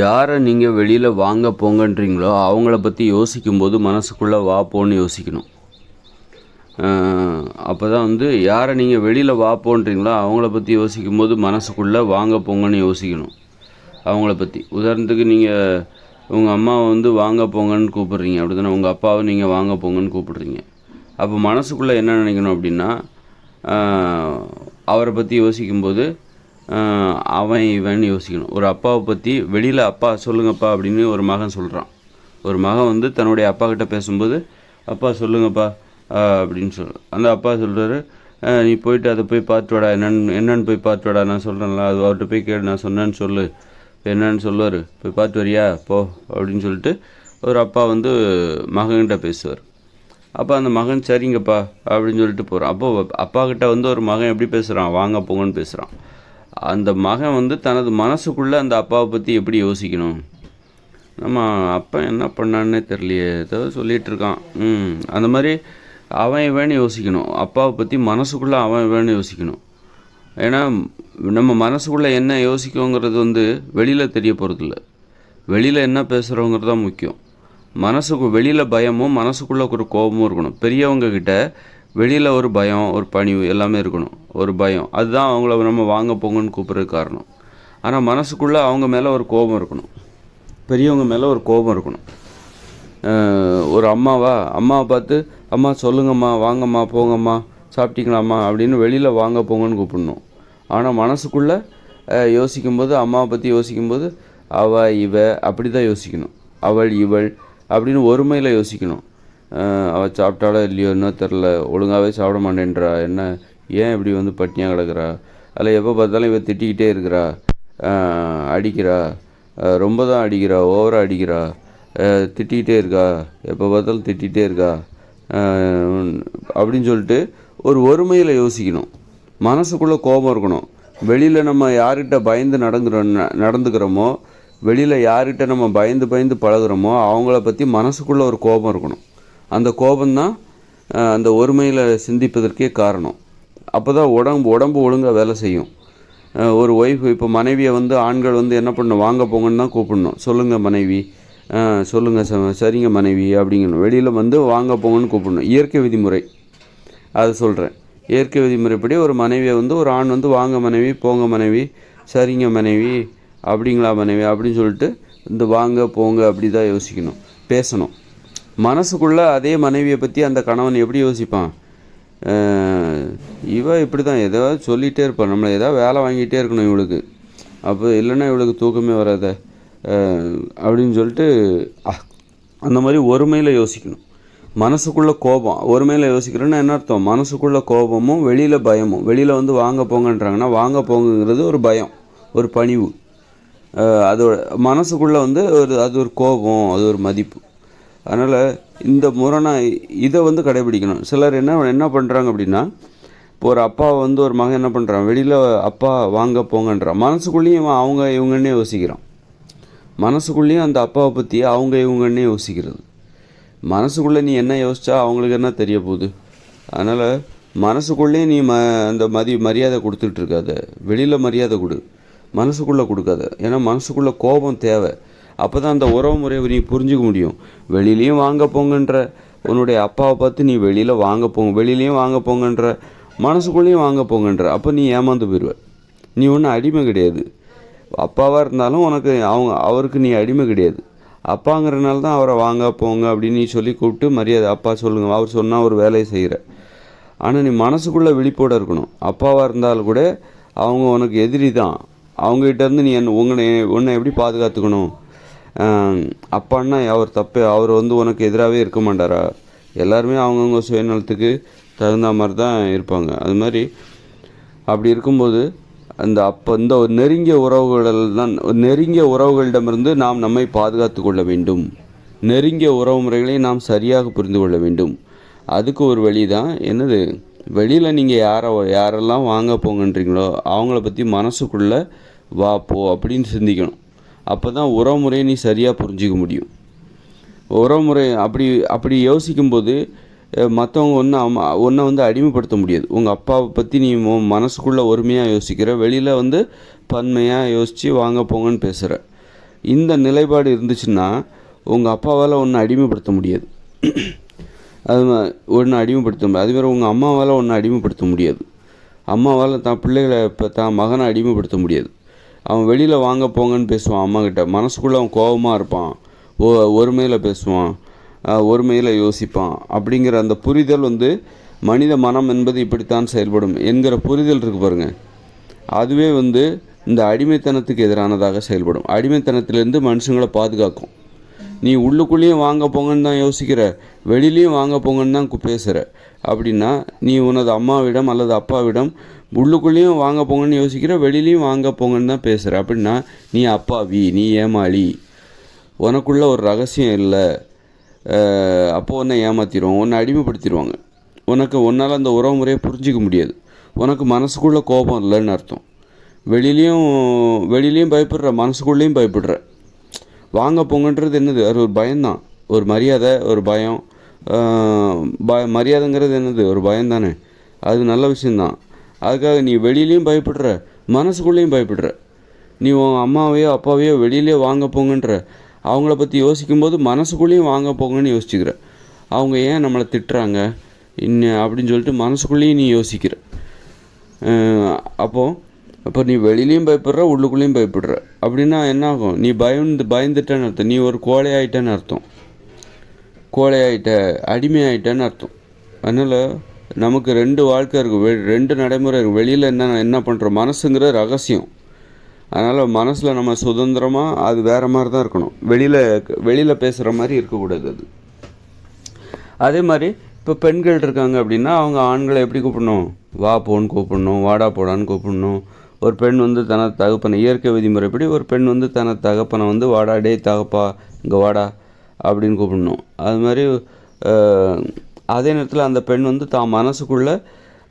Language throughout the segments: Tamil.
யாரை நீங்கள் வெளியில் வாங்க போங்கன்றீங்களோ அவங்கள பற்றி யோசிக்கும்போது மனசுக்குள்ளே வா போன்னு யோசிக்கணும். அப்போ தான் வந்து யாரை நீங்கள் வெளியில் வா போன்றீங்களோ அவங்கள பற்றி யோசிக்கும்போது மனசுக்குள்ளே வாங்க போங்கன்னு யோசிக்கணும். அவங்கள பற்றி உதாரணத்துக்கு நீங்கள் உங்கள் அம்மாவை வந்து வாங்க போங்கன்னு கூப்பிட்றீங்க. அப்படி தானே உங்கள் அப்பாவை நீங்கள் வாங்க போங்கன்னு கூப்பிட்றீங்க. அப்போ மனசுக்குள்ளே என்ன நினைக்கணும் அப்படின்னா அவரை பற்றி யோசிக்கும்போது அவன் இவன் யோசிக்கணும். ஒரு அப்பாவை பற்றி வெளியில் அப்பா சொல்லுங்கப்பா அப்படின்னு ஒரு மகன் சொல்கிறான் ஒரு மகன் வந்து தன்னுடைய அப்பா கிட்ட பேசும்போது அப்பா சொல்லுங்கப்பா அப்படின்னு சொல் அந்த அப்பா சொல்கிறாரு நீ போயிட்டு அதை போய் பார்த்து வாடா. என்னன்னு என்னன்னு போய் பார்த்து வாடா. நான் சொல்கிறேன்ல அது அவர்கிட்ட போய் கேடு நான் சொன்னேன்னு சொல்லு. என்னன்னு சொல்லுவார். போய் பார்த்து வரியா? போ அப்படின்னு சொல்லிட்டு ஒரு அப்பா வந்து மகன்கிட்ட பேசுவார். அப்போ அந்த மகன் சரிங்கப்பா அப்படின்னு சொல்லிட்டு போகிறான் அப்போ அப்பா கிட்ட வந்து ஒரு மகன் எப்படி பேசுகிறான் வாங்க போங்கன்னு பேசுகிறான் அந்த மகன் வந்து தனது மனசுக்குள்ளே அந்த அப்பாவை பற்றி எப்படி யோசிக்கணும்? நம்ம அப்பா என்ன பண்ணான்னே தெரியலையே. ஏதோ சொல்லிகிட்ருக்கான் இருக்கான். ம் அந்த மாதிரி அவன் வேணும் யோசிக்கணும். அப்பாவை பற்றி மனசுக்குள்ளே அவன் வேணும் யோசிக்கணும். ஏன்னா நம்ம மனசுக்குள்ளே என்ன யோசிக்கோங்கிறது வந்து வெளியில் தெரிய போகிறதில்ல வெளியில் என்ன பேசுகிறோங்கிறது தான் முக்கியம். மனசுக்கு வெளியில் பயமும் மனசுக்குள்ளே ஒரு கோபமும் இருக்கணும். பெரியவங்கக்கிட்ட வெளியில் ஒரு பயம் ஒரு பணிவு எல்லாமே இருக்கணும். ஒரு பயம். அதுதான் அவங்கள நம்ம வாங்க போங்கன்னு கூப்பிட்றதுக்கு காரணம். ஆனால் மனசுக்குள்ளே அவங்க மேலே ஒரு கோபம் இருக்கணும். பெரியவங்க மேலே ஒரு கோபம் இருக்கணும். ஒரு அம்மாவா அம்மாவை பார்த்து அம்மா சொல்லுங்கம்மா வாங்கம்மா போங்கம்மா சாப்பிட்டீங்களாம்மா? அப்படின்னு வெளியில் வாங்க போங்கன்னு கூப்பிடணும். ஆனால் மனசுக்குள்ளே யோசிக்கும்போது அம்மாவை பற்றி யோசிக்கும்போது அவ இவ அப்படி தான் யோசிக்கணும். அவள் இவள் அப்படின்னு ஒருமையில் யோசிக்கணும். அவள் சாப்பிட்டாலோ இல்லையோ இன்னும் தெரில ஒழுங்காகவே சாப்பிட மாட்டேன்றா. என்ன? ஏன் இப்படி வந்து பட்டினியாக கிடக்குறா? அதில் எப்போ பார்த்தாலும் இவ திட்டிக்கிட்டே இருக்கிறா. அடிக்கிறா. ரொம்ப தான் அடிக்கிறா. ஓவராக அடிக்கிறா. திட்டிக்கிட்டே இருக்கா. எப்போ பார்த்தாலும் திட்டிகிட்டே இருக்கா. அப்படின்னு சொல்லிட்டு ஒரு ஒருமையில் யோசிக்கணும். மனசுக்குள்ளே கோபம் இருக்கணும். வெளியில் நம்ம யார்கிட்ட பயந்து நடங்குறோம் ந- நடந்துக்கிறோமோ வெளியில் யார்கிட்ட நம்ம பயந்து பயந்து பழகுறோமோ அவங்கள பற்றி மனசுக்குள்ளே ஒரு கோபம் இருக்கணும். அந்த கோபம்தான் அந்த ஒருமையில் சிந்திப்பதற்கே காரணம். அப்போ தான் உடம்பு உடம்பு ஒழுங்காக வேலை செய்யும். ஒரு ஒய்ஃப் இப்போ மனைவியை வந்து ஆண்கள் வந்து என்ன பண்ணணும்? வாங்க போங்கன்னு தான் கூப்பிடணும். சொல்லுங்கள் மனைவி. சொல்லுங்கள் ச- சரிங்க மனைவி அப்படிங்கணும். வெளியில் வந்து வாங்க போங்கன்னு கூப்பிடணும். இயற்கை விதிமுறை. அதை சொல்கிறேன் இயற்கை விதிமுறைப்படி ஒரு மனைவியை வந்து ஒரு ஆண் வந்து வாங்க மனைவி போங்க மனைவி சரிங்க மனைவி அப்படிங்களா மனைவி அப்படின்னு சொல்லிட்டு இந்த வாங்க போங்க அப்படி தான் யோசிக்கணும். பேசணும். மனசுக்குள்ளே அதே மனைவியை பற்றி அந்த கணவன் எப்படி யோசிப்பான்? இவ இப்படி தான் ஏதாவது சொல்லிகிட்டே இருப்பான் நம்மளை ஏதாவது வேலை வாங்கிட்டே இருக்கணும் இவளுக்கு. அப்போ இல்லைன்னா இவளுக்கு தூக்கமே வராத. அப்படின்னு சொல்லிட்டு அஹ், அந்த மாதிரி ஒருமையில் யோசிக்கணும். மனசுக்குள்ளே கோபம். ஒருமையில் யோசிக்கிறேன்னா என்ன அர்த்தம்? மனசுக்குள்ளே கோபமும் வெளியில் பயமும். வெளியில் வந்து வாங்க போங்கன்றாங்கன்னா வாங்க போங்கங்கிறது ஒரு பயம் ஒரு பணிவு. அதோட மனசுக்குள்ளே வந்து ஒரு அது ஒரு கோபம் அது ஒரு மதிப்பு. அதனால் இந்த முறைனா இதை வந்து கடைபிடிக்கணும். சிலர் என்ன என்ன பண்ணுறாங்க அப்படின்னா இப்போ ஒரு அப்பா வந்து ஒரு மகன் என்ன பண்ணுறான் வெளியில் அப்பா வாங்க போங்கன்றான். மனசுக்குள்ளேயும் இவன் அவங்க இவங்கன்னே யோசிக்கிறான். மனசுக்குள்ளேயும் அந்த அப்பாவை பற்றி அவங்க இவங்கன்னே யோசிக்கிறது. மனசுக்குள்ளே நீ என்ன யோசிச்சா அவங்களுக்கு என்ன தெரிய போகுது? அதனால் மனசுக்குள்ளேயே நீ ம அந்த மதி மரியாதை கொடுத்துட்ருக்காத வெளியில் மரியாதை கொடு. மனசுக்குள்ளே கொடுக்காத. ஏன்னா மனசுக்குள்ளே கோபம் தேவை. அப்போ தான் அந்த உறவு முறையை நீ புரிஞ்சுக்க முடியும். வெளியிலையும் வாங்க போங்கன்ற உன்னுடைய அப்பாவை பார்த்து நீ வெளியில் வாங்க போங்க வெளியிலையும் வாங்க போங்கன்ற மனசுக்குள்ளேயும் வாங்க போங்கன்ற. அப்போ நீ ஏமாந்து போயிடுவ நீ ஒன்றும் அடிமை கிடையாது. அப்பாவாக இருந்தாலும் உனக்கு அவங்க அவருக்கு நீ அடிமை கிடையாது. அப்பாங்கிறனால தான் அவரை வாங்க போங்க அப்படின்னு நீ சொல்லி கூப்பிட்டு மரியாதை அப்பா சொல்லுங்க அவர் சொன்னால் ஒரு வேலையை செய்கிற ஆனால் நீ மனசுக்குள்ளே விழிப்போடு இருக்கணும். அப்பாவாக இருந்தாலும் கூட அவங்க உனக்கு எதிரி தான். அவங்ககிட்ட இருந்து நீ என்ன உங்களை உன்னை எப்படி பாதுகாத்துக்கணும்? அப்பான்னா அவர் தப்பு அவர் வந்து உனக்கு எதிராகவே இருக்க மாட்டாரா? எல்லாருமே அவங்கவுங்க சுயநலத்துக்கு தகுந்த மாதிரி தான் இருப்பாங்க. அது மாதிரி அப்படி இருக்கும்போது அந்த அப்போ இந்த ஒரு நெருங்கிய உறவுகள் தான் நெருங்கிய உறவுகளிடமிருந்து நாம் நம்மை பாதுகாத்து கொள்ள வேண்டும். நெருங்கிய உறவு முறைகளை நாம் சரியாக புரிந்து கொள்ள வேண்டும். அதுக்கு ஒரு வழி தான் என்னது? வெளியில் நீங்கள் யாரை யாரெல்லாம் வாங்க போங்கன்றீங்களோ அவங்கள பற்றி மனசுக்குள்ளே வா போ அப்படின்னு சிந்திக்கணும். அப்போ தான் உறவு முறையை நீ சரியாக புரிஞ்சிக்க முடியும். உறவுமுறை அப்படி அப்படி யோசிக்கும்போது மற்றவங்க ஒன்று அம்மா ஒன்றை வந்து அடிமைப்படுத்த முடியாது. உங்கள் அப்பாவை பற்றி நீ மனசுக்குள்ளே ஒருமையாக யோசிக்கிற வெளியில் வந்து பன்மையாக யோசித்து வாங்க போங்கன்னு பேசுகிற இந்த நிலைப்பாடு இருந்துச்சுன்னா உங்கள் அப்பாவால் ஒன்று அடிமைப்படுத்த முடியாது. அது ஒன்று அடிமைப்படுத்த முடியாது. அதுமாதிரி உங்கள் அம்மாவால் ஒன்று அடிமைப்படுத்த முடியாது. அம்மாவால் தான் பிள்ளைகளை இப்போ தான் மகனை அடிமைப்படுத்த முடியாது. அவன் வெளியில் வாங்க போங்கன்னு பேசுவான் அம்மாக்கிட்ட மனசுக்குள்ளே அவன் கோபமாக இருப்பான். ஓ ஒருமையில் பேசுவான். ஒருமையில் யோசிப்பான். அப்படிங்கிற அந்த புரிதல் வந்து மனித மனம் என்பது இப்படித்தான் செயல்படும் என்கிற புரிதல் இருக்கு பாருங்கள் அதுவே வந்து இந்த அடிமைத்தனத்துக்கு எதிரானதாக செயல்படும். அடிமைத்தனத்திலேருந்து மனுஷங்களை பாதுகாக்கும். நீ உள்ளுக்குள்ளேயும் வாங்க போங்கன்னு தான் யோசிக்கிற. வெளியிலையும் வாங்க போங்கன்னு தான் பேசுகிற அப்படின்னா நீ உனது அம்மாவிடம் அல்லது அப்பாவிடம் உள்ளுக்குள்ளேயும் வாங்க போங்கன்னு யோசிக்கிற வெளிலையும் வாங்க போங்கன்னு தான் பேசுகிற அப்படின்னா நீ அப்பாவி நீ ஏமாளி. உனக்குள்ள ஒரு ரகசியம் இல்லை. அப்போ உன்னை ஏமாத்திடுவோம். உன்னை அடிமைப்படுத்திடுவாங்க. உனக்கு உன்னால் அந்த உறவு முறையை புரிஞ்சிக்க முடியாது. உனக்கு மனசுக்குள்ளே கோபம் இல்லைன்னு அர்த்தம். வெளியிலையும் வெளியிலையும் பயப்படுற மனசுக்குள்ளேயும் பயப்படுற. வாங்க போங்கன்றது என்னது? அது ஒரு பயம்தான். ஒரு மரியாதை ஒரு பயம். ப மரியாதைங்கிறது என்னது? ஒரு பயம் தானே. அது நல்ல விஷயந்தான் அதுக்காக நீ வெளியிலையும் பயப்படுற மனசுக்குள்ளேயும் பயப்படுற. நீ உன் அம்மாவையோ அப்பாவையோ வெளியிலே வாங்க போங்கன்ற அவங்கள பற்றி யோசிக்கும்போது மனசுக்குள்ளேயும் வாங்க போங்கன்னு யோசிச்சுக்கிற. அவங்க ஏன் நம்மளை திட்டுறாங்க? இன்னும் அப்படின்னு சொல்லிட்டு மனசுக்குள்ளேயும் நீ யோசிக்கிற. அப்போது அப்போ அப்போ நீ வெளியிலையும் பயப்படுற உள்ளுக்குள்ளேயும் பயப்படுற. அப்படின்னா என்ன ஆகும் நீ பயந்து பயந்துட்டேன்னு அர்த்தம். நீ ஒரு கோழையாயிட்டேன்னு அர்த்தம். கோழையாயிட்ட அடிமையாயிட்டேன்னு அர்த்தம். அதனால் நமக்கு ரெண்டு வாழ்க்கை இருக்குது வெ ரெண்டு நடைமுறை இருக்குது வெளியில் என்ன என்ன பண்ணுறோம் மனசுங்கிற ரகசியம். அதனால் மனசில் நம்ம சுதந்திரமாக அது வேறு மாதிரி தான் இருக்கணும். வெளியில் வெளியில் பேசுகிற மாதிரி இருக்கக்கூடாது அது. அதே மாதிரி இப்போ பெண்கள் இருக்காங்க அப்படின்னா அவங்க ஆண்களை எப்படி கூப்பிடணும்? வா போன்னு கூப்பிடணும். வாடா போடான்னு கூப்பிடணும். ஒரு பெண் வந்து தனது தகப்பனை இயற்கை விதிமுறைப்படி ஒரு பெண் வந்து தனது தகப்பனை வந்து வாடா டே தகப்பா இங்கே வாடா அப்படின்னு கூப்பிடணும். அது மாதிரி அதே நேரத்தில் அந்த பெண் வந்து தான் மனசுக்குள்ளே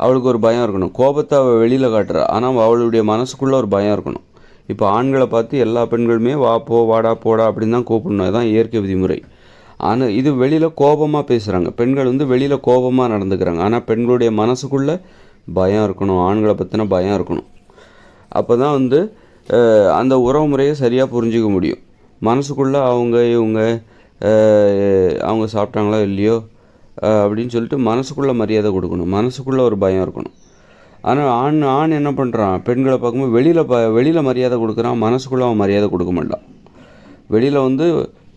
அவளுக்கு ஒரு பயம் இருக்கணும். கோபத்தை அவள் வெளியில் காட்டுறா. ஆனால் அவளுடைய மனசுக்குள்ளே ஒரு பயம் இருக்கணும். இப்போ ஆண்களை பார்த்து எல்லா பெண்களுமே வா போ வாடா போடா அப்படின்னு தான் கூப்பிடணும். அதுதான் இயற்கை விதிமுறை. ஆனால் இது வெளியில் கோபமாக பேசுகிறாங்க பெண்கள் வந்து வெளியில் கோபமாக நடந்துக்கிறாங்க. ஆனால் பெண்களுடைய மனசுக்குள்ளே பயம் இருக்கணும். ஆண்களை பற்றின பயம் இருக்கணும். அப்போ தான் வந்து அந்த உறவு முறையை சரியாக புரிஞ்சிக்க முடியும். மனசுக்குள்ளே அவங்க இவங்க அவங்க சாப்பிட்டாங்களா இல்லையோ அப்படின்னு சொல்லிட்டு மனசுக்குள்ளே மரியாதை கொடுக்கணும். மனசுக்குள்ளே ஒரு பயம் இருக்கணும். ஆனால் ஆண் ஆண் என்ன பண்ணுறான் பெண்களை பார்க்கும்போது வெளியில் ப வெளியில் மரியாதை கொடுக்குறான் மனசுக்குள்ளே அவன் மரியாதை கொடுக்க மாட்டான். வெளியில் வந்து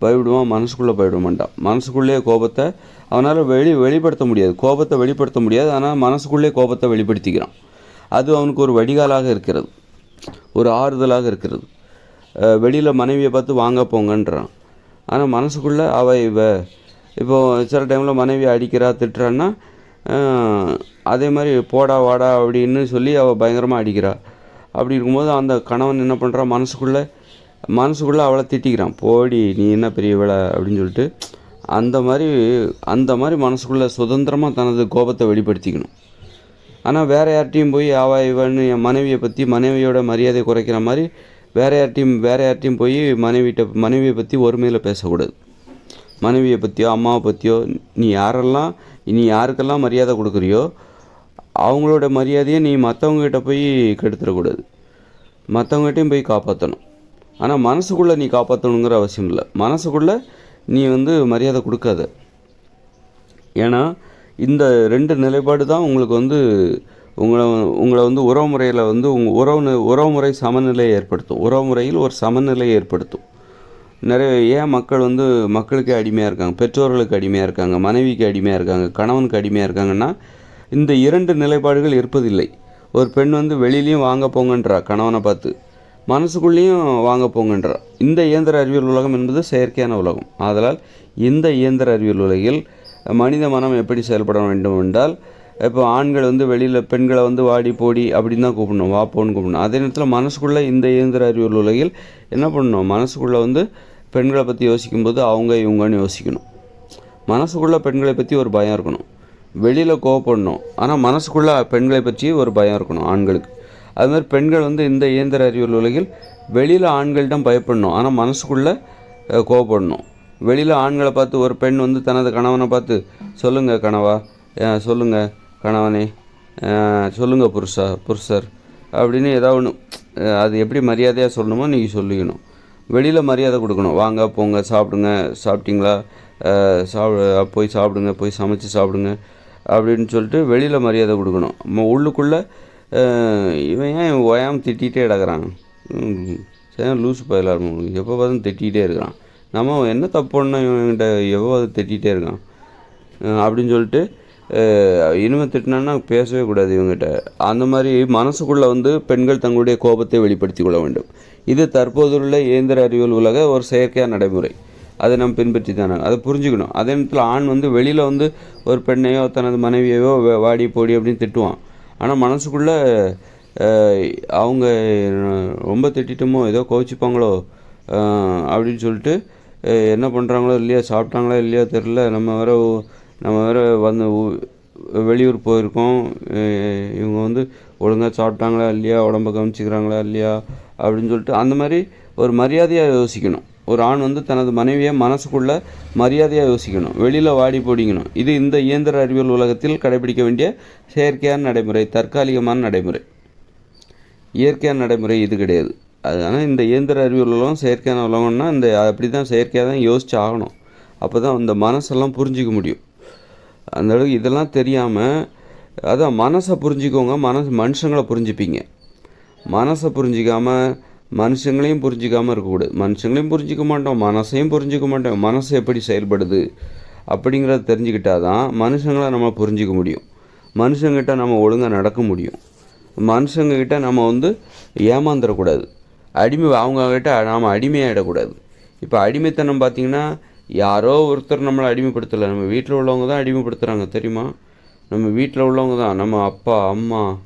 பயப்படுவான் மனசுக்குள்ளே பயப்பட மாட்டான். மனசுக்குள்ளேயே கோபத்தை அவனால் வெளி வெளிப்படுத்த முடியாது. கோபத்தை வெளிப்படுத்த முடியாது. ஆனால் மனசுக்குள்ளே கோபத்தை வெளிப்படுத்திக்கிறான். அது அவனுக்கு ஒரு வடிகாலாக இருக்கிறது. ஒரு ஆறுதலாக இருக்கிறது. வெளியில் மனைவியை பார்த்து வாங்க போங்கன்றான். ஆனால் மனசுக்குள்ளே அவள் இவ இப்போது சில டைமில் மனைவி அடிக்கிறா திட்டுறான்னா அதே மாதிரி போடா வாடா அப்படின்னு சொல்லி அவள் பயங்கரமாக அடிக்கிறா. அப்படி இருக்கும்போது அந்த கணவன் என்ன பண்ணுறா மனசுக்குள்ளே மனசுக்குள்ளே அவளை திட்டிக்கிறான். போடி நீ என்ன பெரியவளை அப்படின்னு சொல்லிட்டு அந்த மாதிரி அந்த மாதிரி மனசுக்குள்ளே சுதந்திரமாக தனது கோபத்தை வெளிப்படுத்திக்கணும். ஆனால் வேறு யார்ட்டையும் போய் அவா இவன்னு என் மனைவியை பற்றி மனைவியோட மரியாதை குறைக்கிற மாதிரி வேறு யார்ட்டையும் வேறு யார்ட்டையும் போய் மனைவிட்ட மனைவியை பற்றி ஒருமையில் பேசக்கூடாது. மனைவியை பற்றியோ அம்மாவை பற்றியோ நீ யாரெல்லாம் நீ யாருக்கெல்லாம் மரியாதை கொடுக்குறியோ அவங்களோட மரியாதையை நீ மற்றவங்ககிட்ட போய் கெடுத்துடக்கூடாது மற்றவங்ககிட்டையும் போய் காப்பாற்றணும் ஆனால் மனசுக்குள்ளே நீ காப்பாற்றணுங்கிற அவசியம் இல்லை. மனசுக்குள்ளே நீ வந்து மரியாதை கொடுக்காத. ஏன்னா இந்த ரெண்டு நிலைப்பாடு தான் உங்களுக்கு வந்து உங்களை உங்களை வந்து உறவு முறையில் வந்து உங்கள் உறவு உறவுமுறை உறவு முறை சமநிலையை ஏற்படுத்தும். உறவு முறையில் ஒரு சமநிலையை ஏற்படுத்தும். நிறைய ஏன் மக்கள் வந்து மக்களுக்கே அடிமையாக இருக்காங்க? பெற்றோர்களுக்கு அடிமையாக இருக்காங்க மனைவிக்கு அடிமையாக இருக்காங்க கணவனுக்கு அடிமையாக இருக்காங்கன்னா இந்த இரண்டு நிலைப்பாடுகள் இருப்பதில்லை. ஒரு பெண் வந்து வெளியிலையும் வாங்க போங்கன்றா கணவனை பார்த்து. மனசுக்குள்ளேயும் வாங்க போங்கன்றா. இந்த இயந்திர அறிவியல் உலகம் என்பது செயற்கையான உலகம். ஆதலால் இந்த இயந்திர அறிவியல் உலகில் மனித மனம் எப்படி செயல்பட வேண்டும் என்றால் இப்போ ஆண்கள் வந்து வெளியில் பெண்களை வந்து வாடி போடி அப்படின்னு தான் கூப்பிடணும். வா போன்னு கூப்பிடணும். அதே நேரத்தில் மனசுக்குள்ளே இந்த இயந்திர அறிவியல் உலகில் என்ன பண்ணணும்? மனசுக்குள்ளே வந்து பெண்களை பற்றி யோசிக்கும்போது அவங்க இவங்கன்னு யோசிக்கணும். மனசுக்குள்ளே பெண்களை பற்றி ஒரு பயம் இருக்கணும். வெளியில் கோவப்படணும். ஆனால் மனசுக்குள்ளே பெண்களை பற்றி ஒரு பயம் இருக்கணும் ஆண்களுக்கு. அது மாதிரி பெண்கள் வந்து இந்த இயந்திர அறிவியல் உலகில் வெளியில் ஆண்கள்டம் பயப்படணும். ஆனால் மனசுக்குள்ளே கோவப்படணும். வெளியில் ஆண்களை பார்த்து ஒரு பெண் வந்து தனது கணவனை பார்த்து சொல்லுங்கள் கணவா சொல்லுங்கள் கணவனே சொல்லுங்கள் புருஷா புருஷர் அப்படின்னு ஏதாவது ஒன்று அது எப்படி மரியாதையாக சொல்லணுமோ நீங்கள் சொல்லிக்கணும். வெளியில் மரியாதை கொடுக்கணும். வாங்க போங்க சாப்பிடுங்க சாப்பிட்டீங்களா? அஹ் போய் சாப்பிடுங்க போய் சமைச்சு சாப்பிடுங்க அப்படின்னு சொல்லிட்டு வெளியில் மரியாதை கொடுக்கணும். நம்ம உள்ளுக்குள்ளே இவன் ஏன் ஓயாமல் திட்டிகிட்டே கிடக்கிறான்? சரி லூஸ் பயிலாக எப்போ பார்த்தும் திட்டிகிட்டே இருக்கிறான். நம்ம என்ன தப்பு பண்ணோம் இவன்கிட்ட எவ்வளோ திட்டிகிட்டே இருக்கான். அப்படின்னு சொல்லிட்டு இனிமே திட்டினான்னா பேசவே கூடாது இவங்ககிட்ட அந்த மாதிரி மனசுக்குள்ளே வந்து பெண்கள் தங்களுடைய கோபத்தை வெளிப்படுத்தி கொள்ள வேண்டும். இது தற்போதுள்ள இயந்திர அறிவியல் உலக ஒரு செயற்கையான நடைமுறை. அதை நம்ம பின்பற்றி தானே அதை புரிஞ்சுக்கணும். அதே நேரத்தில் ஆண் வந்து வெளியில் வந்து ஒரு பெண்ணையோ தனது மனைவியையோ வாடி போடி அப்படின்னு திட்டுவான். ஆனால் மனசுக்குள்ளே அவங்க ரொம்ப திட்டிட்டோமோ ஏதோ கோச்சிப்பாங்களோ அப்படின்னு சொல்லிட்டு என்ன பண்ணுறாங்களோ இல்லையா சாப்பிட்டாங்களோ இல்லையோ தெரில நம்ம வர நம்ம வேறு வந்து வெளியூர் போயிருக்கோம். இவங்க வந்து ஒழுங்காக சாப்பிட்டாங்களா இல்லையா? உடம்ப கவனிச்சிக்கிறாங்களா இல்லையா? அப்படின்னு சொல்லிட்டு அந்த மாதிரி ஒரு மரியாதையாக யோசிக்கணும். ஒரு ஆண் வந்து தனது மனைவியை மனசுக்குள்ள மரியாதையாக யோசிக்கணும். வெளியில் வாடி போடிங்கணும். இது இந்த இயந்திர அறிவியல் உலகத்தில் கடைபிடிக்க வேண்டிய செயற்கையான நடைமுறை தற்காலிகமான நடைமுறை. இயற்கையான நடைமுறை இது கிடையாது. அதனால் இந்த இயந்திர அறிவியல் உலகம் செயற்கையான உலகம்னா இந்த அப்படி தான் செயற்கையாக தான் யோசிச்சு ஆகணும். அப்போ தான் இந்த மனசெல்லாம் புரிஞ்சிக்க முடியும். அந்த அளவுக்கு இதெல்லாம் தெரியாமல் அதான் மனசை புரிஞ்சுக்கோங்க மனசு மனுஷங்களை புரிஞ்சுப்பீங்க. மனசை புரிஞ்சிக்காமல் மனுஷங்களையும் புரிஞ்சிக்காமல் இருக்கக்கூடாது. மனுஷங்களையும் புரிஞ்சிக்க மாட்டோம் மனசையும் புரிஞ்சிக்க மாட்டோம். மனசு எப்படி செயல்படுது அப்படிங்கிறத தெரிஞ்சுக்கிட்டா தான் மனுஷங்களை நம்ம புரிஞ்சிக்க முடியும். மனுஷங்கிட்ட நம்ம ஒழுங்காக நடக்க முடியும். மனுஷங்கக்கிட்ட நம்ம வந்து ஏமாந்துடக்கூடாது அடிமை அவங்கக்கிட்ட நாம் அடிமையாகிடக்கூடாது இப்போ அடிமைத்தனம் பார்த்திங்கன்னா யாரோ ஒருத்தர் நம்மளை அடிமைப்படுத்தலை. நம்ம வீட்டில் உள்ளவங்க தான் அடிமைப்படுத்துகிறாங்க தெரியுமா? நம்ம வீட்டில் உள்ளவங்க தான். நம்ம அப்பா அம்மா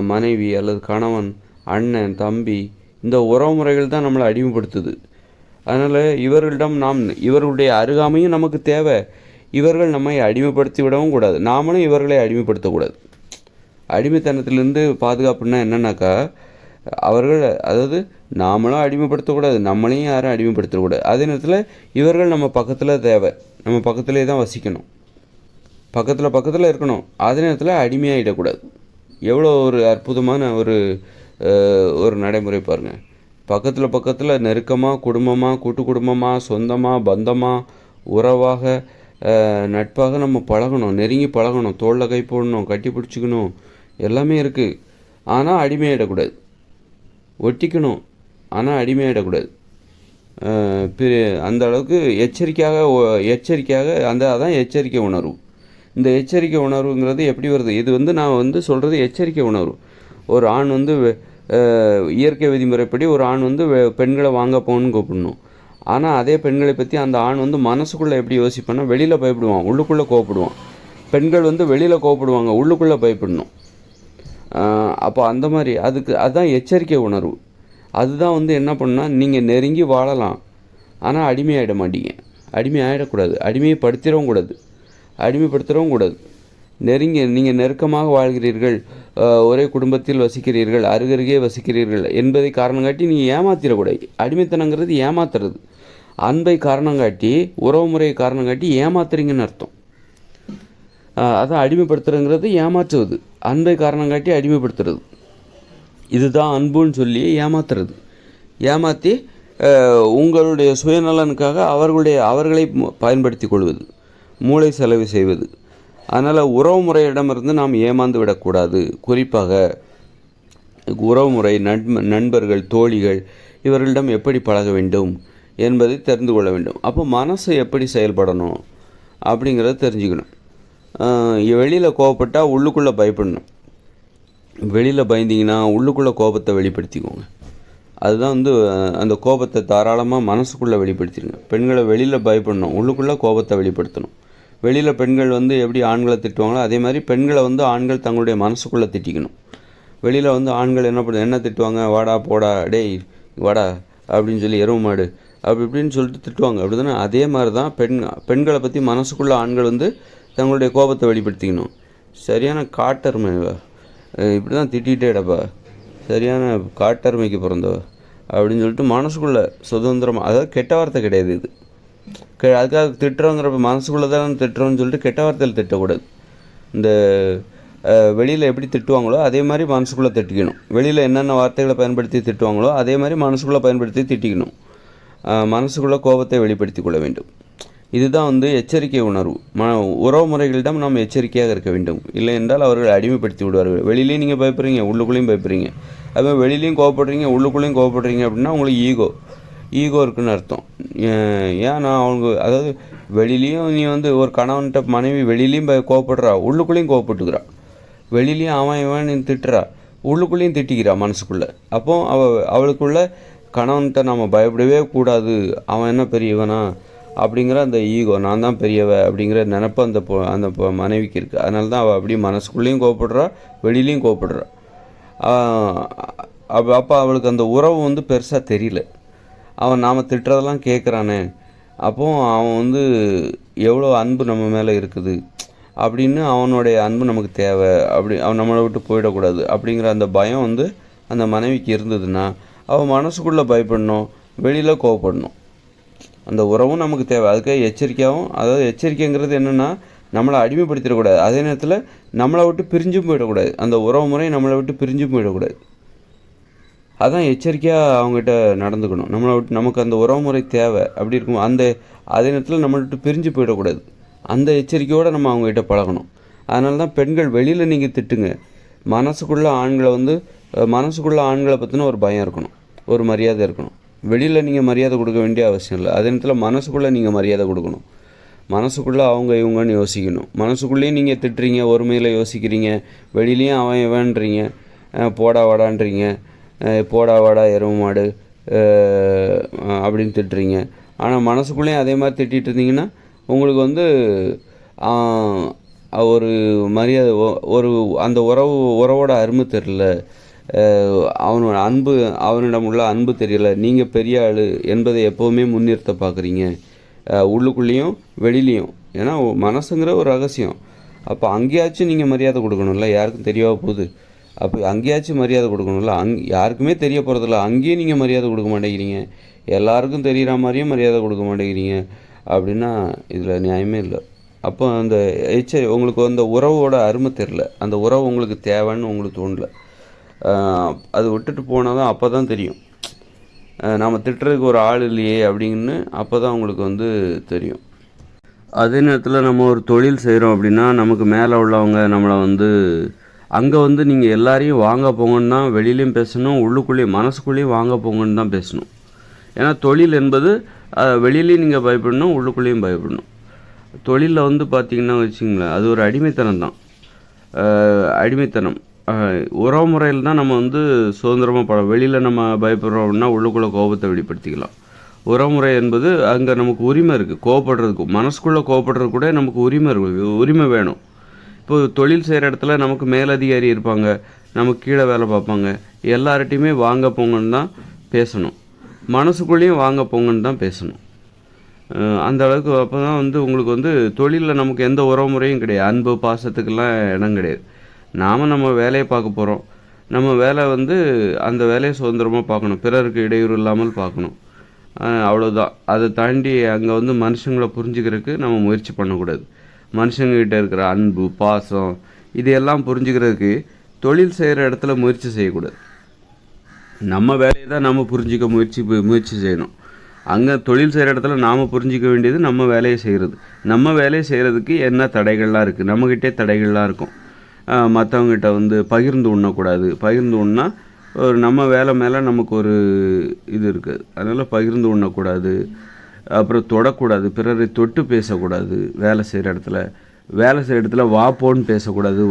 மனைவி அல்லது கணவன் அண்ணன் தம்பி இந்த உறவுமுறைகள் தான் நம்மளை அடிமைப்படுத்துது. அதனால் இவர்களிடம் நாம் இவர்களுடைய அருகாமையும் நமக்கு தேவை. இவர்கள் நம்மை அடிமைப்படுத்தி விடவும் கூடாது. நாமளும் இவர்களை அடிமைப்படுத்தக்கூடாது. அடிமைத்தனத்திலேருந்து பாதுகாப்புன்னா என்னன்னாக்கா அவர்கள் அதாவது நாமளும் அடிமைப்படுத்தக்கூடாது நம்மளையும் யாரும் அடிமைப்படுத்தக்கூடாது. அதே நேரத்தில் இவர்கள் நம்ம பக்கத்தில் தேவை. நம்ம பக்கத்துலேயே தான் வசிக்கணும். பக்கத்தில் பக்கத்தில் இருக்கணும். அதே நேரத்தில் அடிமையாகிடக்கூடாது எவ்வளோ ஒரு அற்புதமான ஒரு ஒரு நடைமுறை பாருங்கள் பக்கத்தில் பக்கத்தில் நெருக்கமாக குடும்பமாக கூட்டு குடும்பமாக சொந்தமாக பந்தமாக உறவாக நட்பாக நம்ம பழகணும். நெருங்கி பழகணும். தோளில் கை போடணும் கட்டி பிடிச்சிக்கணும். எல்லாமே இருக்குது ஆனால் அடிமையாயிடக்கூடாது. ஒட்டிக்கணும். ஆனால் அடிமையாகிடக்கூடாது பெரிய பிரி- அந்த அளவுக்கு எச்சரிக்கையாக எச்சரிக்கையாக அந்த அதான் எச்சரிக்கை உணர்வு. இந்த எச்சரிக்கை உணர்வுங்கிறது எப்படி வருது? இது வந்து நான் வந்து சொல்கிறது எச்சரிக்கை உணர்வு. ஒரு ஆண் வந்து இயற்கை விதிமுறைப்படி ஒரு ஆண் வந்து பெண்களை வாங்க போகணும்னு கூப்பிடணும். ஆனால் அதே பெண்களை பற்றி அந்த ஆண் வந்து மனசுக்குள்ளே எப்படி யோசிப்பான்னா வெளியில் பயப்படுவான் உள்ளுக்குள்ளே கோவப்படுவான். பெண்கள் வந்து வெளியில் கோவப்படுவாங்க உள்ளுக்குள்ளே பயப்படணும். அப்போ அந்த மாதிரி அதுக்கு அதுதான் எச்சரிக்கை உணர்வு. அதுதான் வந்து என்ன பண்ணால் நீங்கள் நெருங்கி வாழலாம். ஆனால் அடிமையாயிட மாட்டீங்க. அடிமை ஆகிடக்கூடாது அடிமைப்படுத்திடவும் கூடாது. அடிமைப்படுத்திடவும் கூடாது. நெருங்கி நீங்கள் நெருக்கமாக வாழ்கிறீர்கள் ஒரே குடும்பத்தில் வசிக்கிறீர்கள் அருகருகே வசிக்கிறீர்கள் என்பதை காரணம் காட்டி நீங்கள் ஏமாத்திடக்கூடாது. அடிமைத்தனங்கிறது ஏமாத்துறது. அன்பை காரணம் காட்டி உறவுமுறையை காரணம் காட்டி ஏமாத்துறீங்கன்னு அர்த்தம். அதான் அடிமைப்படுத்துறங்கிறது ஏமாற்றுவது. அன்பை காரணம் காட்டி அடிமைப்படுத்துறது. இதுதான் அன்புன்னு சொல்லி ஏமாத்துறது. ஏமாற்றி உங்களுடைய சுயநலனுக்காக அவர்களுடைய அவர்களை பயன்படுத்தி கொள்வது மூளை செலவு செய்வது. அதனால் உறவுமுறையிடமிருந்து நாம் ஏமாந்து விடக்கூடாது. குறிப்பாக உறவுமுறை நண்ப நண்பர்கள் தோழிகள் இவர்களிடம் எப்படி பழக வேண்டும் என்பதை தெரிந்து கொள்ள வேண்டும். அப்போ மனசு எப்படி செயல்படணும் அப்படிங்கிறத தெரிஞ்சுக்கணும். வெளியில் கோவப்பட்டால் உள்ளுக்குள்ளே பயப்படணும். வெளியில் பயந்தீங்கன்னா உள்ளுக்குள்ளே கோபத்தை வெளிப்படுத்திக்கோங்க. அதுதான் வந்து அந்த கோபத்தை தாராளமாக மனசுக்குள்ளே வெளிப்படுத்திடுங்க. பெண்களை வெளியில் பயப்படணும் உள்ளுக்குள்ளே கோபத்தை வெளிப்படுத்தணும். வெளியில் பெண்கள் வந்து எப்படி ஆண்களை திட்டுவாங்களோ அதே மாதிரி பெண்களை வந்து ஆண்கள் தங்களுடைய மனசுக்குள்ளே திட்டிக்கணும். வெளியில் வந்து ஆண்கள் என்ன பண்ண என்ன திட்டுவாங்க? வாடா போடா டேய் வாடா அப்படின்னு சொல்லி எருவு மாடு அப்படி இப்படின்னு சொல்லிட்டு திட்டுவாங்க. அப்படி தானே அதே மாதிரி தான் பெண் பெண்களை பற்றி மனசுக்குள்ளே ஆண்கள் வந்து தங்களுடைய கோபத்தை வெளிப்படுத்திக்கணும். சரியான காட்டருமை இப்படி தான் திட்டிகிட்டேடப்பா சரியான காட்டருமைக்கு பிறந்தவ அப்படின்னு சொல்லிட்டு மனசுக்குள்ள சுதந்திரமாக அதாவது கெட்ட வார்த்தை கிடையாது இது. கெ- அதுக்காக திட்டுறோங்கிறப்ப மனசுக்குள்ளே தான் திட்டுறோம்னு சொல்லிட்டு கெட்ட வார்த்தையில் திட்டக்கூடாது. இந்த வெளியில் எப்படி திட்டுவாங்களோ அதே மாதிரி மனசுக்குள்ளே திட்டிக்கணும். வெளியில் என்னென்ன வார்த்தைகளை பயன்படுத்தி திட்டுவாங்களோ அதே மாதிரி மனசுக்குள்ளே பயன்படுத்தி திட்டிக்கணும். மனசுக்குள்ளே கோபத்தை வெளிப்படுத்திக் கொள்ள வேண்டும். இதுதான் வந்து எச்சரிக்கை உணர்வு. ம உறவு முறைகளிடம் நாம் எச்சரிக்கையாக இருக்க வேண்டும். இல்லை என்றால் அவர்கள் அடிமைப்படுத்தி விடுவார்கள். வெளியிலையும் நீங்கள் பயப்படுறீங்க உள்ளுக்குள்ளேயும் பயப்படுறீங்க. அதுமாதிரி வெளியிலையும் கோவப்படுறீங்க உள்ளுக்குள்ளேயும் கோவப்படுறீங்க அப்படின்னா உங்களுக்கு ஈகோ. ஈகோ இருக்குன்னு அர்த்தம். ஏன் நான் அவங்க அதாவது வெளியிலையும் நீ வந்து ஒரு கணவன்கிட்ட மனைவி வெளியிலையும் கோவப்படுறா உள்ளுக்குள்ளேயும் கோவப்பட்டுக்கிறா. வெளியிலையும் அவன் இவன் நீ திட்டுறா உள்ளுக்குள்ளேயும் திட்டிக்கிறா மனசுக்குள்ளே. அப்போ அவ அவளுக்குள்ள கணவன்கிட்ட நம்ம பயப்படவே கூடாது. அவன் என்ன பெரியவனா? அப்படிங்கிற அந்த ஈகோ நான் தான் பெரியவ அப்படிங்கிற நினப்பு அந்த பொ அந்த மனைவிக்கு இருக்குது அதனால தான் அவள் அப்படியே மனசுக்குள்ளேயும் கோவப்படுறா வெளியிலையும் கோவப்படுறா. அப்போ அப்போ அவளுக்கு அந்த உறவு வந்து பெருசாக தெரியல. அவன் நாம் திட்டுறதெல்லாம் கேட்குறானே அப்போ அவன் வந்து எவ்வளோ அன்பு நம்ம மேலே இருக்குது? அப்படின்னு அவனுடைய அன்பு நமக்கு தேவை. அப்படி அவன் நம்மளை விட்டு போயிடக்கூடாது அப்படிங்கிற அந்த பயம் வந்து அந்த மனைவிக்கு இருந்ததுன்னா அவன் மனசுக்குள்ளே பயப்படணும் வெளியில் கோவப்படணும். அந்த உறவும் நமக்கு தேவை. அதுக்காக எச்சரிக்கையாகவும் அதாவது எச்சரிக்கைங்கிறது என்னென்னா நம்மளை அடிமைப்படுத்திடக்கூடாது. அதே நேரத்தில் நம்மளை விட்டு பிரிஞ்சும் போயிடக்கூடாது. அந்த உறவு முறை நம்மளை விட்டு பிரிஞ்சும் போயிடக்கூடாது. அதான் எச்சரிக்கையாக அவங்ககிட்ட நடந்துக்கணும். நம்மளை விட்டு நமக்கு அந்த உறவு முறை தேவை. அப்படி இருக்கும் அந்த அதே நேரத்தில் நம்மளை விட்டு பிரிஞ்சு போயிடக்கூடாது. அந்த எச்சரிக்கையோடு நம்ம அவங்ககிட்ட பழகணும். அதனால தான் பெண்கள் வெளியில் நீங்கள் திட்டுங்க. மனசுக்குள்ளே ஆண்களை வந்து மனசுக்குள்ள ஆண்களை பற்றின ஒரு பயம் இருக்கணும். ஒரு மரியாதை இருக்கணும். வெளியில் நீங்கள் மரியாதை கொடுக்க வேண்டிய அவசியம் இல்லை. அதே நேரத்தில் மனசுக்குள்ளே நீங்கள் மரியாதை கொடுக்கணும். மனசுக்குள்ளே அவங்க இவங்கன்னு யோசிக்கணும். மனசுக்குள்ளேயும் நீங்கள் திட்டுறீங்க ஒருமையில் யோசிக்கிறீங்க. வெளியிலையும் அவன் இவன்றீங்க. போடா வாடான்றீங்க. போடா வாடா எருவு மாடு அப்படின்னு திட்டுறீங்க. ஆனால் மனசுக்குள்ளேயும் அதே மாதிரி திட்டிகிட்டு இருந்தீங்கன்னா உங்களுக்கு வந்து ஒரு மரியாதை ஒரு அந்த உறவு உறவோட அருமை தெரில அவனோட அன்பு அவனிடம் உள்ள அன்பு தெரியலை. நீங்கள் பெரிய ஆள் என்பதை எப்போவுமே முன்னிறுத்த பார்க்குறீங்க. உள்ளுக்குள்ளேயும் வெளியிலையும். ஏன்னா மனசுங்கிற ஒரு ரகசியம். அப்போ அங்கேயாச்சும் நீங்கள் மரியாதை கொடுக்கணும்ல? யாருக்கும் தெரியவா போகுது? அப்போ அங்கேயாச்சும் மரியாதை கொடுக்கணும்ல? அங் யாருக்குமே தெரிய போகிறதில்ல அங்கேயும் நீங்கள் மரியாதை கொடுக்க மாட்டேங்கிறீங்க. எல்லாருக்கும் தெரிகிற மாதிரியும் மரியாதை கொடுக்க மாட்டேங்கிறீங்க. அப்படின்னா இதில் நியாயமே இல்லை. அப்போ அந்த எச்சரி உங்களுக்கு அந்த உறவோட அருமை தெரில அந்த உறவு உங்களுக்கு தேவைன்னு உங்களுக்கு தோணல. அது விட்டுட்டு போனால் தான் அப்போ தான் தெரியும் நாம் திட்டுறதுக்கு ஒரு ஆள் இல்லையே அப்படின்னு அப்போ தான் உங்களுக்கு வந்து தெரியும். அதே நேரத்தில் நம்ம ஒரு தொழில் செய்கிறோம் அப்படின்னா நமக்கு மேலே உள்ளவங்க நம்மளை வந்து அங்கே வந்து நீங்கள் எல்லாரையும் வாங்க போங்கன்னு தான் வெளியிலையும் பேசணும் உள்ளுக்குள்ளேயும் மனசுக்குள்ளேயும் வாங்க போங்கன்னு தான் பேசணும். ஏன்னா தொழில் என்பது வெளியிலையும் நீங்கள் பயப்படணும் உள்ளுக்குள்ளேயும் பயப்படணும். தொழிலில் வந்து பார்த்தீங்கன்னா வச்சுங்களேன் அது ஒரு அடிமைத்தனம் தான் அடிமைத்தனம். உறவுமுறையில் உறவு முறையில் தான் நம்ம வந்து சுதந்திரமாக படம் வெளியில் நம்ம பயப்படுறோம் அப்படின்னா உள்ளுக்குள்ளே கோபத்தை வெளிப்படுத்திக்கலாம். உறவுமுறை என்பது அங்கே நமக்கு உரிமை இருக்குது கோவப்படுறதுக்கு மனசுக்குள்ளே கோவப்படுறது கூட நமக்கு உரிமை இருக்கு உரிமை வேணும். இப்போது தொழில் செய்கிற இடத்துல நமக்கு மேலதிகாரி இருப்பாங்க நமக்கு கீழே வேலை பார்ப்பாங்க. எல்லார்ட்டையுமே வாங்க போங்கன்னு தான் பேசணும். மனசுக்குள்ளேயும் வாங்க போங்கன்னு தான் பேசணும். அந்த அளவுக்கு அப்போ தான் வந்து உங்களுக்கு வந்து தொழிலில் நமக்கு எந்த உறவுமுறையும் கிடையாது. அன்பு பாசத்துக்கெல்லாம் இடம் கிடையாது. நாம் நம்ம வேலையை பார்க்க போகிறோம் நம்ம வேலை வந்து அந்த வேலையை சுதந்திரமாக பார்க்கணும். பிறருக்கு இடையூறு இல்லாமல் பார்க்கணும். அவ்வளோதான் அதை தாண்டி அங்கே வந்து மனுஷங்களை புரிஞ்சுக்கிறதுக்கு நம்ம முயற்சி பண்ணக்கூடாது. மனுஷங்கக்கிட்ட இருக்கிற அன்பு பாசம் இதையெல்லாம் புரிஞ்சுக்கிறதுக்கு தொழில் செய்கிற இடத்துல முயற்சி செய்யக்கூடாது. நம்ம வேலையை தான் நம்ம புரிஞ்சிக்க முயற்சி முயற்சி செய்யணும். அங்கே தொழில் செய்கிற இடத்துல நாம் புரிஞ்சிக்க வேண்டியது நம்ம வேலையை செய்கிறது நம்ம வேலையை செய்கிறதுக்கு என்ன தடைகள்லாம் இருக்குது நம்மக்கிட்டே தடைகள்லாம் இருக்கும். மற்றவங்ககிட்ட வந்து பகிர்ந்து உண்ணக்கூடாது. பகிர்ந்து உண்ணா ஒரு நம்ம வேலை மேலே நமக்கு ஒரு இது இருக்குது அதனால் பகிர்ந்து உண்ணக்கூடாது. அப்புறம் தொடக்கூடாது. பிறரை தொட்டு பேசக்கூடாது. வேலை செய்கிற இடத்துல. வேலை செய்கிற இடத்துல வா போன்னு பேசக்கூடாது.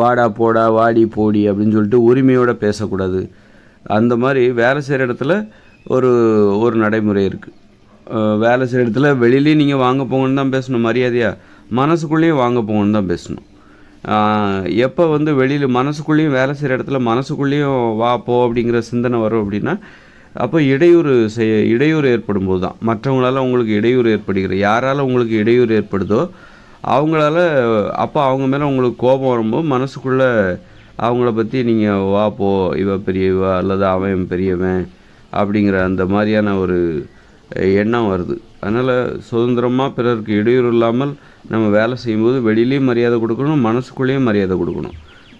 வாடா போடா வாடி போடி அப்படின்னு சொல்லிட்டு உரிமையோடு பேசக்கூடாது. அந்த மாதிரி வேலை செய்கிற இடத்துல ஒரு ஒரு நடைமுறை இருக்குது வேலை செய்கிற இடத்துல வெளியிலேயும் நீங்கள் வாங்க போங்கன்னு தான் பேசணும் மரியாதையாக மனசுக்குள்ளேயும் வாங்க போங்கன்னு தான் பேசணும். எப்போ வந்து வெளியில் மனசுக்குள்ளேயும் வேலை செய்கிற இடத்துல மனசுக்குள்ளேயும் வா போ அப்படிங்கிற சிந்தனை வரும் அப்படின்னா அப்போ இடையூறு செய்ய இடையூறு ஏற்படும் போது தான். மற்றவங்களால் உங்களுக்கு இடையூறு ஏற்படுகிறது. யாரால் உங்களுக்கு இடையூறு ஏற்படுதோ அவங்களால அப்போ அவங்க மேலே உங்களுக்கு கோபம் வரும்போது மனசுக்குள்ளே அவங்கள பற்றி நீங்கள் வா போ இவ பெரியவ அல்லது அவன் பெரியவன் அப்படிங்கிற அந்த மாதிரியான ஒரு எண்ணம் வருது. அதனால் சுதந்திரமாக பிறருக்கு இடையூறு இல்லாமல் நம்ம வேலை செய்யும்போது வெளியிலையும் மரியாதை கொடுக்கணும் மனசுக்குள்ளேயும் மரியாதை கொடுக்கணும்.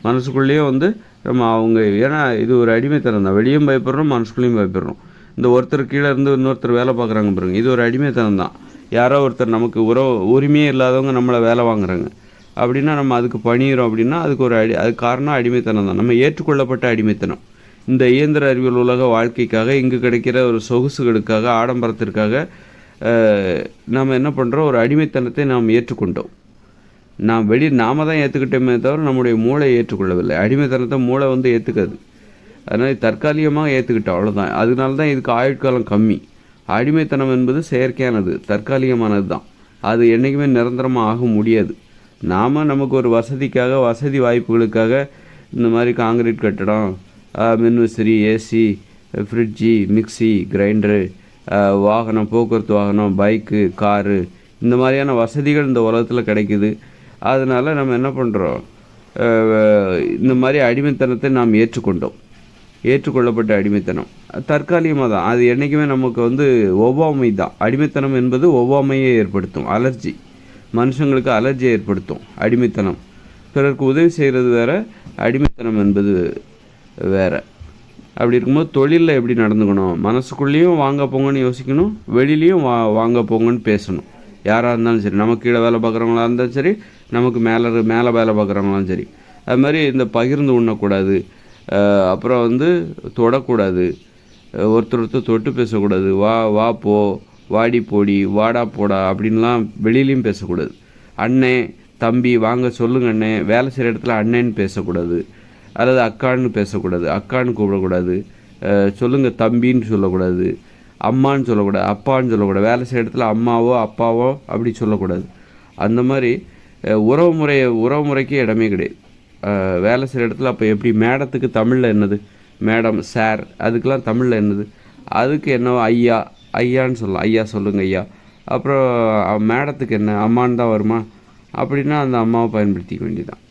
மனசுக்குள்ளேயும் வந்து நம்ம அவங்க ஏன்னா இது ஒரு அடிமைத்தனம் தான். வெளியும் பயப்படுறோம் மனசுக்குள்ளேயும் பயப்படுறோம். இந்த ஒருத்தர் கீழே இருந்து இன்னொருத்தர் வேலை பார்க்குறாங்க பாருங்க இது ஒரு அடிமைத்தனம் தான். யாரோ ஒருத்தர் நமக்கு உறவு உரிமையே இல்லாதவங்க நம்மளை வேலை வாங்குறாங்க. அப்படின்னா நம்ம அதுக்கு பணியிறோம் அப்படின்னா அதுக்கு ஒரு அடி அதுக்கு காரணம் அடிமைத்தனம் தான். நம்ம ஏற்றுக்கொள்ளப்பட்ட அடிமைத்தனம் இந்த இயந்திர அறிவியல் உலக வாழ்க்கைக்காக இங்கு கிடைக்கிற ஒரு சொகுசுகளுக்காக ஆடம்பரத்திற்காக நாம் என்ன பண்ணுறோம் ஒரு அடிமைத்தனத்தை நாம் ஏற்றுக்கொண்டோம். நாம் வெளி நாம தான் ஏற்றுக்கிட்டோமே தவிர நம்முடைய மூளை ஏற்றுக்கொள்ளவில்லை. அடிமைத்தனத்தை மூளை வந்து ஏற்றுக்காது அதனால் தற்காலிகமாக ஏற்றுக்கிட்டோம் அவ்வளோதான் அதனால தான் இதுக்கு ஆயுட்காலம் கம்மி. அடிமைத்தனம் என்பது செயற்கையானது. தற்காலிகமானது தான். அது என்றைக்குமே நிரந்தரமாக ஆக முடியாது. நாம் நமக்கு ஒரு வசதிக்காக வசதி வாய்ப்புகளுக்காக இந்த மாதிரி காங்கிரீட் கட்டடம் மின்விசிறி ஏசி ஃப்ரிட்ஜி மிக்ஸி கிரைண்டரு வாகனம் போக்குவரத்து வாகனம் பைக்கு காரு இந்த மாதிரியான வசதிகள் இந்த உலகத்தில் கிடைக்குது. அதனால் நம்ம என்ன பண்ணுறோம் இந்த மாதிரி அடிமைத்தனத்தை நாம் ஏற்றுக்கொண்டோம். ஏற்றுக்கொள்ளப்பட்ட அடிமைத்தனம். தற்காலிகமாக தான். அது என்றைக்குமே நமக்கு வந்து ஒவ்வாமை தான். அடிமைத்தனம் என்பது ஒவ்வாமையை ஏற்படுத்தும். அலர்ஜி. மனுஷங்களுக்கு அலர்ஜியை ஏற்படுத்தும். அடிமைத்தனம். பிறருக்கு உதவி செய்கிறது வேறு அடிமைத்தனம் என்பது வேறு. அப்படி இருக்கும்போது தொழிலில் எப்படி நடந்துக்கணும்? மனசுக்குள்ளேயும் வாங்க போங்கன்னு யோசிக்கணும் வெளியிலையும் வா வாங்க போங்கன்னு பேசணும். யாராக இருந்தாலும் சரி நமக்கு கீழே வேலை பார்க்குறவங்களா இருந்தாலும் சரி நமக்கு மேலே மேலே வேலை பார்க்குறவங்களாலும் சரி. அது மாதிரி இந்த பகிர்ந்து உண்ணக்கூடாது அப்புறம் வந்து தொடக்கூடாது. ஒருத்தர் ஒருத்தர் தொட்டு பேசக்கூடாது. வா வா போ வாடி போடி வாடா போடா அப்படின்லாம் வெளியிலையும் பேசக்கூடாது. அண்ணே தம்பி வாங்க சொல்லுங்க அண்ணே வேலை செய்கிற இடத்துல அண்ணேன்னு பேசக்கூடாது. அல்லது அக்கான்னு பேசக்கூடாது அக்கான்னு கூப்பிடக்கூடாது சொல்லுங்கள் தம்பின்னு சொல்லக்கூடாது அம்மான்னு சொல்லக்கூடாது அப்பான்னு சொல்லக்கூடாது வேலை செய்கிற இடத்துல அம்மாவோ அப்பாவோ அப்படி சொல்லக்கூடாது. அந்த மாதிரி உறவு முறையை உறவு முறைக்கே இடமே கிடையாது. வேலை செய்கிற இடத்துல அப்போ எப்படி மேடத்துக்கு தமிழில் என்னது? மேடம் சார் அதுக்கெலாம் தமிழில் என்னது? அதுக்கு என்னவோ ஐயா ஐயான்னு சொல்லலாம். ஐயா சொல்லுங்கள் ஐயா. அப்புறம் மேடத்துக்கு என்ன? அம்மான்னு தான் வருமா? அப்படின்னா அந்த அம்மாவை பயன்படுத்திக்க வேண்டியதான்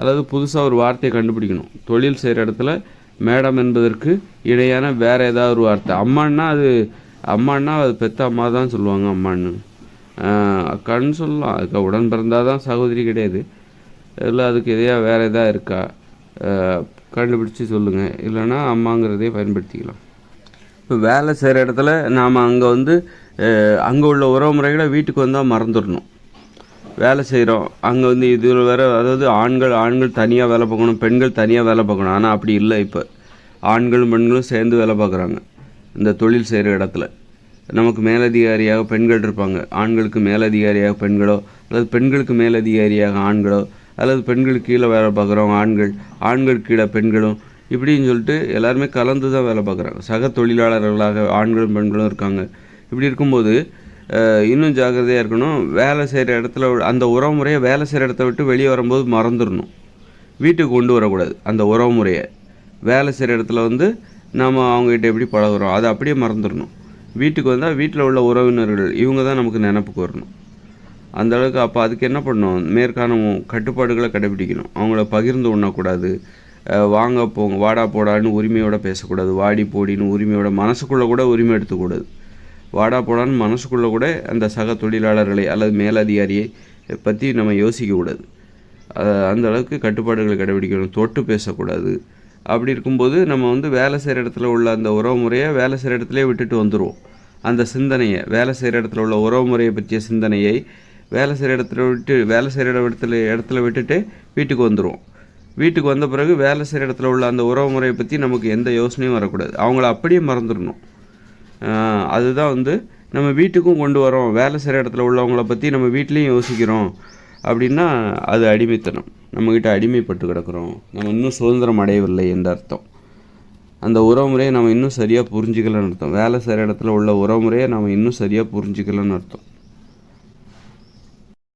அதாவது புதுசாக ஒரு வார்த்தையை கண்டுபிடிக்கணும். தொழில் செய்கிற இடத்துல மேடம் என்பதற்கு இணையான வேற ஏதாவது ஒரு வார்த்தை. அம்மான்னா அது அம்மான்னா அது பெத்த அம்மா தான் சொல்லுவாங்க அம்மான்னு. அக்கான்னு சொல்லலாம். அதுக்கு உடன் பிறந்தாதான் சகோதரி கிடையாது. இல்லை அதுக்கு எதையா வேறு எதாவது இருக்கா? கண்டுபிடிச்சி சொல்லுங்கள் இல்லைன்னா அம்மாங்கிறதே பயன்படுத்திக்கலாம். இப்போ வேலை செய்கிற இடத்துல நாம் அங்கே வந்து அங்கே உள்ள உறவு முறைகளை வீட்டுக்கு வந்தால் மறந்துடணும். வேலை செய்கிறோம் அங்கே வந்து இதில் வேறு அதாவது ஆண்கள் ஆண்கள் தனியாக வேலை பார்க்கணும் பெண்கள் தனியாக வேலை பார்க்கணும். ஆனால் அப்படி இல்லை இப்போ. ஆண்களும் பெண்களும் சேர்ந்து வேலை பார்க்குறாங்க. இந்த தொழில் செய்கிற இடத்துல. நமக்கு மேலதிகாரியாக பெண்கள் இருப்பாங்க. ஆண்களுக்கு மேலதிகாரியாக பெண்களோ அல்லது பெண்களுக்கு மேலதிகாரியாக ஆண்களோ அல்லது பெண்களுக்கு கீழே வேலை பார்க்குறவங்க ஆண்கள் ஆண்கள் கீழே பெண்களும் இப்படின்னு சொல்லிட்டு எல்லாருமே கலந்து தான் வேலை பார்க்குறாங்க. சக தொழிலாளர்களாக ஆண்களும் பெண்களும் இருக்காங்க. இப்படி இருக்கும்போது இன்னும் ஜாக்கிரதையாக இருக்கணும். வேலை செய்கிற இடத்துல அந்த உறவுமுறையை வேலை செய்கிற இடத்த விட்டு வெளியே வரும்போது மறந்துடணும். வீட்டுக்கு கொண்டு வரக்கூடாது அந்த உறவுமுறையை வேலை செய்கிற இடத்துல வந்து நம்ம அவங்ககிட்ட எப்படி பழகுறோம் அதை அப்படியே மறந்துடணும். வீட்டுக்கு வந்தால் வீட்டில் உள்ள உறவினர்கள் இவங்க தான் நமக்கு நினப்புக்கு வரணும். அந்த அளவுக்கு அப்போ அதுக்கு என்ன பண்ணணும்? மேற்கான கட்டுப்பாடுகளை கடைபிடிக்கணும். அவங்கள பகிர்ந்து உண்ணக்கூடாது. வாங்க போங்க வாடா போடான்னு உரிமையோடு பேசக்கூடாது. வாடி போடின்னு உரிமையோட மனசுக்குள்ளே கூட உரிமை எடுத்துக்கூடாது. வாடா போடான்னு மனசுக்குள்ளே கூட அந்த சக தொழிலாளர்களை அல்லது மேலதிகாரியை பற்றி நம்ம யோசிக்கக்கூடாது அந்த அளவுக்கு கட்டுப்பாடுகளை கடைபிடிக்கணும். தொட்டு பேசக்கூடாது. அப்படி இருக்கும்போது நம்ம வந்து வேலை செய்கிற இடத்துல உள்ள அந்த உறவு முறையை வேலை செய்கிற இடத்துலயே விட்டுட்டு வந்துடுவோம் அந்த சிந்தனையை வேலை செய்கிற இடத்துல உள்ள உறவு முறையை பற்றிய சிந்தனையை வேலை செய்கிற இடத்துல விட்டு வேலை செய்கிற இடத்துல இடத்துல விட்டுட்டு வீட்டுக்கு வந்துடுவோம் வீட்டுக்கு வந்த பிறகு வேலை செய்கிற இடத்துல உள்ள அந்த உறவு முறையை பற்றி நமக்கு எந்த யோசனையும் வரக்கூடாது. அவங்கள அப்படியே மறந்துடணும். அதுதான் வந்து நம்ம வீட்டுக்கும் கொண்டு வரோம் வேலை செய்கிற இடத்துல உள்ளவங்கள பற்றி நம்ம வீட்லேயும் யோசிக்கிறோம். அப்படின்னா அது அடிமைத்தனம். நம்மக்கிட்ட அடிமைப்பட்டு கிடக்குறோம். நம்ம இன்னும் சுதந்திரம் அடையவில்லை என்ற அர்த்தம். அந்த உறவுமுறையை நம்ம இன்னும் சரியாக புரிஞ்சிக்கலன்னு அர்த்தம். வேலை செய்கிற இடத்துல உள்ள உறவுமுறையை நம்ம இன்னும் சரியாக புரிஞ்சிக்கலன்னு அர்த்தம்.